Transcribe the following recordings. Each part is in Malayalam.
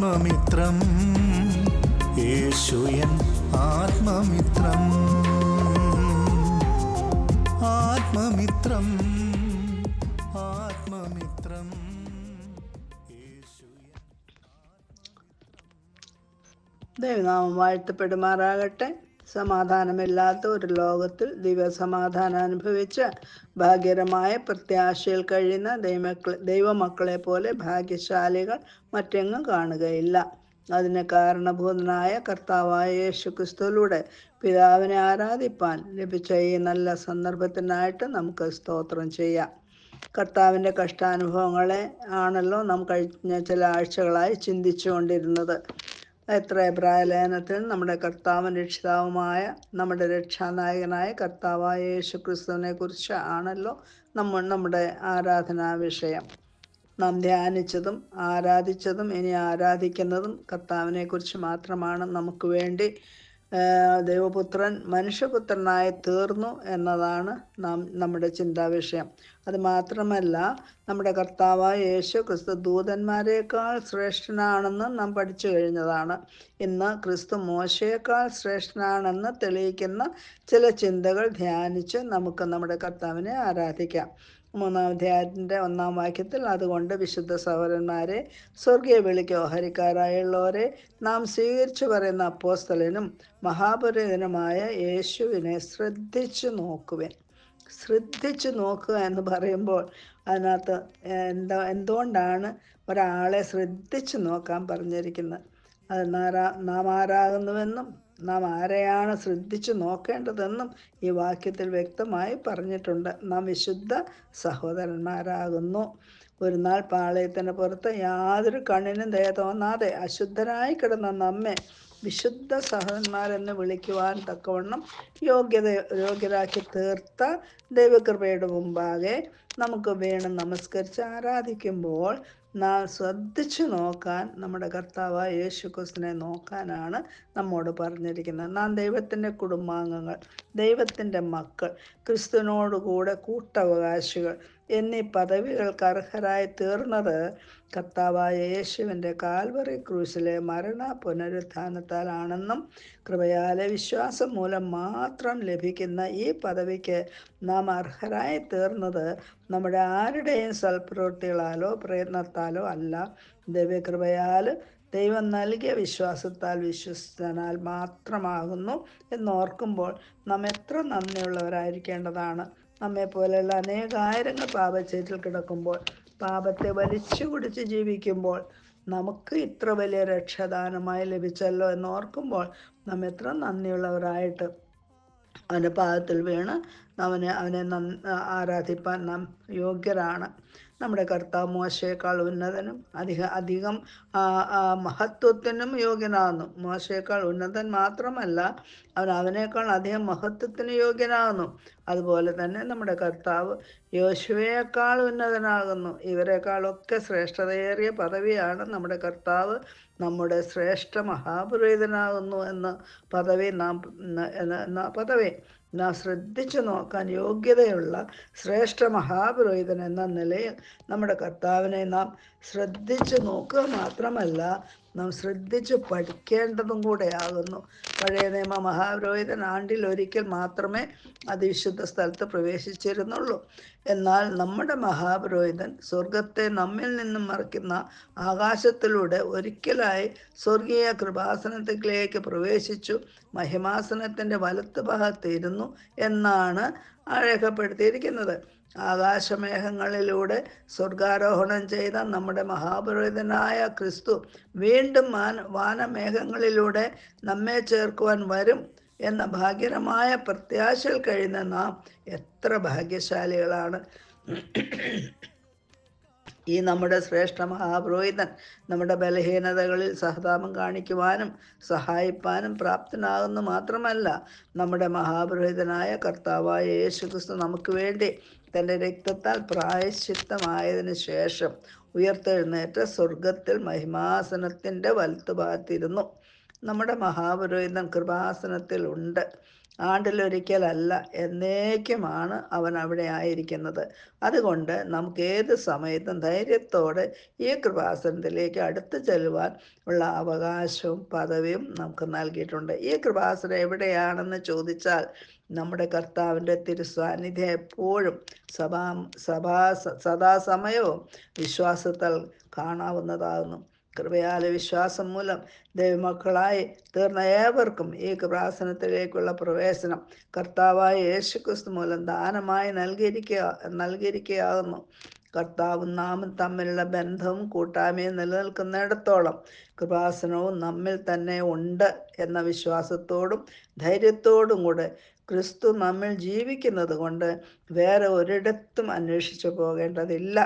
ആത്മമിത്രം. യേശുയൻ ആത്മമിത്രം. ആത്മമിത്രം. ആത്മമിത്രം. ദൈവനാമം വാഴ്ത്തപ്പെടുമാറാകട്ടെ. സമാധാനമില്ലാത്ത ഒരു ലോകത്തിൽ ദിവ്യസമാധാനം അനുഭവിച്ച് ഭാഗ്യകരമായ പ്രത്യാശയിൽ കഴിയുന്ന ദൈവമക്കളെ ദൈവമക്കളെ പോലെ ഭാഗ്യശാലികൾ മറ്റെങ്ങും കാണുകയില്ല. അതിന് കാരണഭൂതനായ കർത്താവായ യേശു ക്രിസ്തുവിലൂടെ പിതാവിനെ ആരാധിപ്പാൻ ലഭിച്ച ഈ നല്ല സന്ദർഭത്തിനായിട്ട് നമുക്ക് സ്തോത്രം ചെയ്യാം. കർത്താവിന്റെ കഷ്ടാനുഭവങ്ങളെ ആണല്ലോ നാം കഴിഞ്ഞ ചില ആഴ്ചകളായി ചിന്തിച്ചുകൊണ്ടിരുന്നത്. എത്ര പ്രായലേഖനത്തിൽ നമ്മുടെ കർത്താവും രക്ഷിതാവുമായ നമ്മുടെ രക്ഷാനായകനായ കർത്താവായ യേശു ക്രിസ്തുവിനെ കുറിച്ച് ആണല്ലോ നമ്മൾ നമ്മുടെ ആരാധനാ വിഷയം. നാം ധ്യാനിച്ചതും ആരാധിച്ചതും ഇനി ആരാധിക്കുന്നതും കർത്താവിനെ കുറിച്ച് മാത്രമാണ് നമുക്ക് വേണ്ടി ദൈവപുത്രൻ മനുഷ്യപുത്രനായി തീർന്നു എന്നതാണ് നാം നമ്മുടെ ചിന്താവിഷയം. അത് മാത്രമല്ല നമ്മുടെ കർത്താവായ യേശു ക്രിസ്തു ദൂതന്മാരെക്കാൾ ശ്രേഷ്ഠനാണെന്ന് നാം പഠിച്ചു കഴിഞ്ഞതാണ്. ഇന്ന് ക്രിസ്തു മോശയേക്കാൾ ശ്രേഷ്ഠനാണെന്ന് തെളിയിക്കുന്ന ചില ചിന്തകൾ ധ്യാനിച്ച് നമുക്ക് നമ്മുടെ കർത്താവിനെ ആരാധിക്കാം. മൂന്നാം അധ്യായത്തിന്റെ ഒന്നാം വാക്യത്തിൽ അതുകൊണ്ട് വിശുദ്ധ സഹോദരന്മാരെ സ്വർഗീയ വിളിക്ക് ഓഹരിക്കാരായുള്ളവരെ നാം സ്വീകരിച്ചു പറയുന്ന അപ്പോസ്തലനും മഹാപുരോഹിതനുമായ യേശുവിനെ ശ്രദ്ധിച്ചു നോക്കുവൻ. ശ്രദ്ധിച്ചു നോക്കുക എന്ന് പറയുമ്പോൾ അതിനകത്ത് എന്താ എന്തുകൊണ്ടാണ് ഒരാളെ ശ്രദ്ധിച്ചു നോക്കാൻ പറഞ്ഞിരിക്കുന്നത്? അത് നാരാ നാം ആരാകുന്നുവെന്നും നാം ആരെയാണ് ശ്രദ്ധിച്ചു നോക്കേണ്ടതെന്നും ഈ വാക്യത്തിൽ വ്യക്തമായി പറഞ്ഞിട്ടുണ്ട്. നാം വിശുദ്ധ സഹോദരന്മാരാകുന്നു. ഒരു നാൾ പാളയത്തിന് പുറത്ത് യാതൊരു കണ്ണിനും ദയ തോന്നാതെ അശുദ്ധരായി കിടന്ന നമ്മെ വിശുദ്ധ സഹോദരന്മാരെന്ന് വിളിക്കുവാൻ തക്കവണ്ണം യോഗ്യത യോഗ്യരാക്കി തീർത്ത ദൈവകൃപയുടെ മുമ്പാകെ നമുക്ക് വേണം നമസ്കരിച്ച് ആരാധിക്കുമ്പോൾ നാം ശ്രദ്ധിച്ചു നോക്കാൻ നമ്മുടെ കർത്താവായ യേശു ക്രിസ്തുവിനെ നോക്കാനാണ് നമ്മോട് പറഞ്ഞിരിക്കുന്നത്. നാം ദൈവത്തിന്റെ കുടുംബാംഗങ്ങൾ ദൈവത്തിന്റെ മക്കൾ ക്രിസ്തുവിനോടുകൂടെ കൂട്ടവകാശികൾ എന്നീ പദവികൾക്ക് അർഹരായി തീർന്നത് കർത്താവായ യേശുവിന്റെ കാൽവറി ക്രൂസിലെ മരണ പുനരുത്ഥാനത്താലാണെന്നും കൃപയാലെ വിശ്വാസം മൂലം മാത്രം ലഭിക്കുന്ന ഈ പദവിക്ക് നാം അർഹരായി തീർന്നത് നമ്മുടെ ആരുടെയും സൽപ്രവൃത്തികളാലോ പ്രയത്നത്താലോ അല്ല. ദൈവകൃപയാൽ ദൈവം നൽകിയ വിശ്വാസത്താൽ വിശ്വസിച്ചതിനാൽ മാത്രമാകുന്നു എന്നോർക്കുമ്പോൾ നാം എത്ര നന്ദിയുള്ളവരായിരിക്കേണ്ടതാണ്. നമ്മെ പോലെയുള്ള അനേകായിരങ്ങൾ പാപച്ചേറ്റിൽ കിടക്കുമ്പോൾ പാപത്തെ വലിച്ചു കുടിച്ച് ജീവിക്കുമ്പോൾ നമുക്ക് ഇത്ര വലിയ രക്ഷദാനമായി ലഭിച്ചല്ലോ എന്നോർക്കുമ്പോൾ നാം എത്ര നന്ദിയുള്ളവരായിട്ട് പാദത്തിൽ വീണ് അവനെ അവനെ ആരാധിപ്പാൻ നാം യോഗ്യരാണ്. നമ്മുടെ കർത്താവ് മോശയേക്കാൾ ഉന്നതനും അധിക അധികം മഹത്വത്തിനും യോഗ്യനാകുന്നു. മോശയേക്കാൾ ഉന്നതൻ മാത്രമല്ല അവൻ അവനേക്കാൾ അധികം മഹത്വത്തിന് യോഗ്യനാകുന്നു. അതുപോലെ തന്നെ നമ്മുടെ കർത്താവ് യോശുവയേക്കാൾ ഉന്നതനാകുന്നു. ഇവരെക്കാളൊക്കെ ശ്രേഷ്ഠതയേറിയ പദവിയാണ് നമ്മുടെ കർത്താവ്. നമ്മുടെ ശ്രേഷ്ഠ മഹാപുരോഹിതനാകുന്നു എന്ന പദവി നാം എന്ന പദവി. നാം ശ്രദ്ധിച്ചു നോക്കാൻ യോഗ്യതയുള്ള ശ്രേഷ്ഠ മഹാപുരോഹിതൻ എന്ന നിലയിൽ നമ്മുടെ കർത്താവിനെ നാം ശ്രദ്ധിച്ചു നോക്കുക മാത്രമല്ല നാം ശ്രദ്ധിച്ച് പഠിക്കേണ്ടതും കൂടെയാകുന്നു. പഴയ നിയമ മഹാപുരോഹിതൻ ആണ്ടിൽ ഒരിക്കൽ മാത്രമേ അതിവിശുദ്ധ സ്ഥലത്ത് പ്രവേശിച്ചിരുന്നുള്ളൂ. എന്നാൽ നമ്മുടെ മഹാപുരോഹിതൻ സ്വർഗത്തെ നമ്മിൽ നിന്നും മറിക്കുന്ന ആകാശത്തിലൂടെ ഒരിക്കലായി സ്വർഗീയ കൃപാസനത്തിലേക്ക് പ്രവേശിച്ചു. മഹിമാസനത്തിന്റെ വലത്ത് ഭാഗത്തിരുന്നു എന്നാണ് രേഖപ്പെടുത്തിയിരിക്കുന്നത് ആകാശമേഘങ്ങളിലൂടെ സ്വർഗാരോഹണം ചെയ്ത നമ്മുടെ മഹാപുരോഹിതനായ ക്രിസ്തു വീണ്ടും വാനമേഘങ്ങളിലൂടെ നമ്മെ ചേർക്കുവാൻ വരും എന്ന ഭാഗ്യരമായ പ്രത്യാശയിൽ കഴിയുന്ന നാം എത്ര ഭാഗ്യശാലികളാണ്. ഈ നമ്മുടെ ശ്രേഷ്ഠ മഹാപുരോഹിതൻ നമ്മുടെ ബലഹീനതകളിൽ സഹതാപം കാണിക്കുവാനും സഹായിപ്പാനും പ്രാപ്തനാകുന്നു മാത്രമല്ല നമ്മുടെ മഹാപുരോഹിതനായ കർത്താവായ യേശു ക്രിസ്തു നമുക്ക് വേണ്ടി തന്റെ രക്തത്താൽ പ്രായശ്ചിത്തമായതിനു ശേഷം ഉയർത്തെഴുന്നേറ്റ സ്വർഗത്തിൽ മഹിമാസനത്തിന്റെ വലത്തുഭാഗത്തിരുന്നു. നമ്മുടെ മഹാപുരോഹിതൻ കൃപാസനത്തിൽ ഉണ്ട്. ആണ്ടിലൊരിക്കലല്ല എന്നേക്കുമാണ് അവൻ അവിടെ ആയിരിക്കുന്നത്. അതുകൊണ്ട് നമുക്ക് ഏത് സമയത്തും ധൈര്യത്തോടെ ഈ കൃപാസനത്തിലേക്ക് അടുത്ത് ചെല്ലുവാൻ ഉള്ള അവകാശവും പദവിയും നമുക്ക് നൽകിയിട്ടുണ്ട്. ഈ കൃപാസനം എവിടെയാണെന്ന് ചോദിച്ചാൽ നമ്മുടെ കർത്താവിന്റെ തിരുസാന്നിധ്യം എപ്പോഴും സഭാ സഭാ സദാസമയവും വിശ്വാസത്താൽ കാണാവുന്നതാകുന്നു. കൃപയാല വിശ്വാസം മൂലം ദൈവമക്കളായി തീർന്ന ഏവർക്കും ഈ പ്രാസനത്തിലേക്കുള്ള പ്രവേശനം കർത്താവായ യേശുക്രിസ്തു മൂലം ദാനമായി നൽകിയിരിക്കുക നൽകിയിരിക്കുകയാകുന്നു. കർത്താവും നാമും തമ്മിലുള്ള ബന്ധവും കൂട്ടായ്മയും നിലനിൽക്കുന്നിടത്തോളം കൃപാസനവും നമ്മിൽ തന്നെ ഉണ്ട് എന്ന വിശ്വാസത്തോടും ധൈര്യത്തോടും കൂടെ ക്രിസ്തു നമ്മിൽ ജീവിക്കുന്നത് കൊണ്ട് വേറെ ഒരിടത്തും അന്വേഷിച്ചു പോകേണ്ടതില്ല.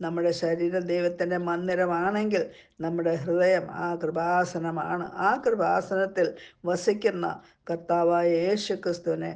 നമ്മുടെ ശരീരം ദൈവത്തിന്റെ മന്ദിരമാണെങ്കിൽ നമ്മുടെ ഹൃദയം ആ കൃപാസനമാണ്. ആ കൃപാസനത്തിൽ വസിക്കുന്ന കർത്താവായ യേശു ക്രിസ്തുവിനെ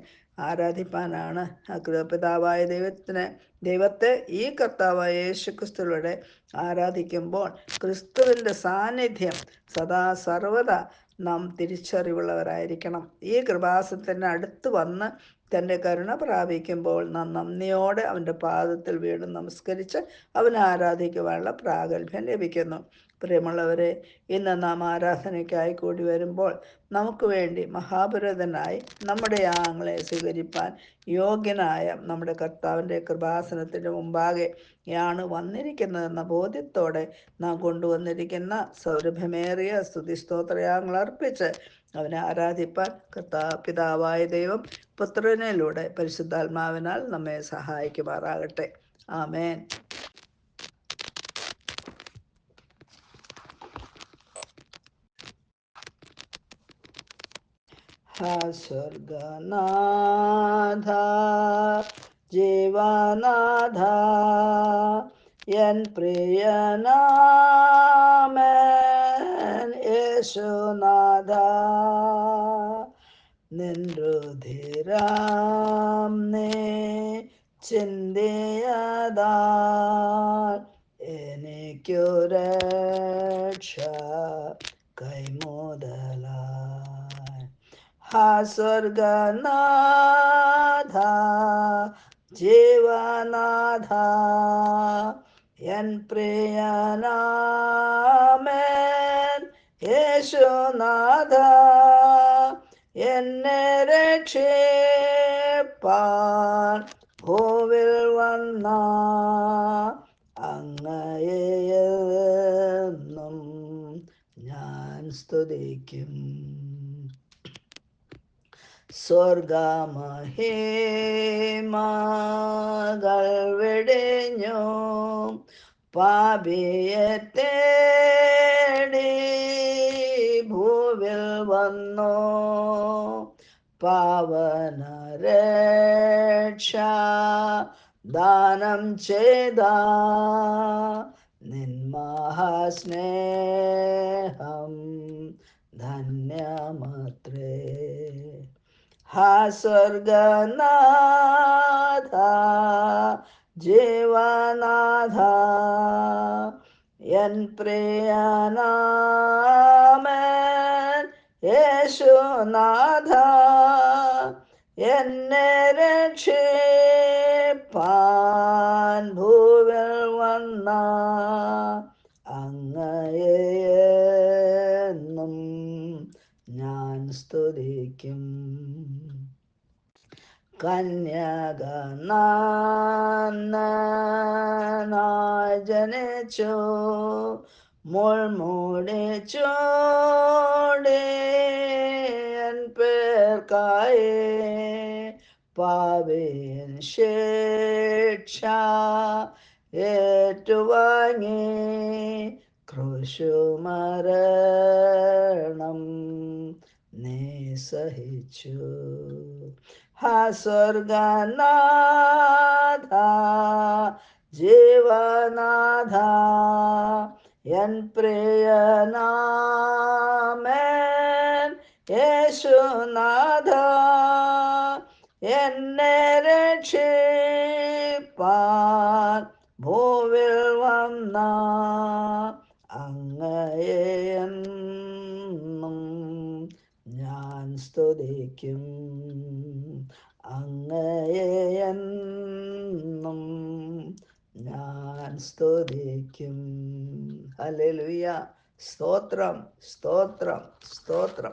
ആരാധിപ്പാനാണ് ആ പിതാവായ ദൈവത്തിന് ദൈവത്തെ ഈ കർത്താവായ യേശു ക്രിസ്തുവിലൂടെ ആരാധിക്കുമ്പോൾ ക്രിസ്തുവിന്റെ സാന്നിധ്യം സദാ സർവത നാം തിരിച്ചറിവുള്ളവരായിരിക്കണം. ഈ കൃപാസത്തിന് അടുത്ത് വന്ന് തന്റെ കരുണ പ്രാപിക്കുമ്പോൾ നാം നന്ദിയോടെ അവന്റെ പാദത്തിൽ വീണ്ടും നമസ്കരിച്ച് അവനെ ആരാധിക്കുവാനുള്ള പ്രാഗൽഭ്യം ലഭിക്കുന്നു. പ്രിയമുള്ളവരെ ഇന്ന് നാം ആരാധനയ്ക്കായി കൂടി വരുമ്പോൾ നമുക്ക് വേണ്ടി മഹാപുരതനായി നമ്മുടെ ആങ്ങളെ സ്വീകരിപ്പാൻ യോഗ്യനായ നമ്മുടെ കർത്താവിന്റെ കൃപാസനത്തിന്റെ മുമ്പാകെ യാണ് വന്നിരിക്കുന്നതെന്ന ബോധ്യത്തോടെ നാം കൊണ്ടുവന്നിരിക്കുന്ന സൗരഭമേറിയ സ്തുതി സ്തുതിസ്തോത്രയാങ്ങൾ അർപ്പിച്ച് അവനെ ആരാധിപ്പാൻ കർത്താ പിതാവായ ദൈവം പുത്രനിലൂടെ പരിശുദ്ധാത്മാവിനാൽ നമ്മെ സഹായിക്കുമാറാകട്ടെ. ആമേൻ. ഹാ സ്വർഗനാഥ ജീവനാഥ എൻ പ്രിയനാമൻ യേശുനാഥ നിൻരുധിരാം നേ ചിന്തിയതാ എനിക്കു സ്വർഗനാഥ ജീവനാഥ എൻ പ്രിയനാമൻ യേശുനാഥ എന്നെ രക്ഷിപ്പാൻ ഭൂവിൽ വന്ന അങ്ങയെന്നും ഞാൻ സ്തുതിക്കും. സ്വർഗമഹിമകൾ പാപിയത്തെ ഭൂവിൽ വന്നു. പാവന രക്ഷ ദാനം ചെയ്ത നിന്മഹാസ്നേഹം ധന്യമത്രേ. ഹാ സ്വർഗനാഥ जीवनाधा यन् പ്രിയനാമൻ യേശുനാഥ എന്നെ രക്ഷിപ്പാൻ ഭൂവിൽ വന്ന കന്യകനായി ജനിച്ചു മുൾമൂടി ചോടിയൻ പേർക്കായി പാവേൻ ഏറ്റുവാങ്ങി കൃഷുമരണം നീ സഹിച്ചു. ഹാ സ്വർഗനാഥ ജീവനാഥ എൻ പ്രിയനാമൻ യേശുനാഥ എന്നെ രക്ഷിപ്പാൻ ഭൂവിൽ വന്ന അങ്ങയെന്നും ഞാൻ സ്തുതിക്കും. അങ്ങയെന്നും ഞാൻ സ്തുതിക്കും. ഹല്ലേലൂയ. സ്തോത്രം സ്തോത്രം സ്തോത്രം.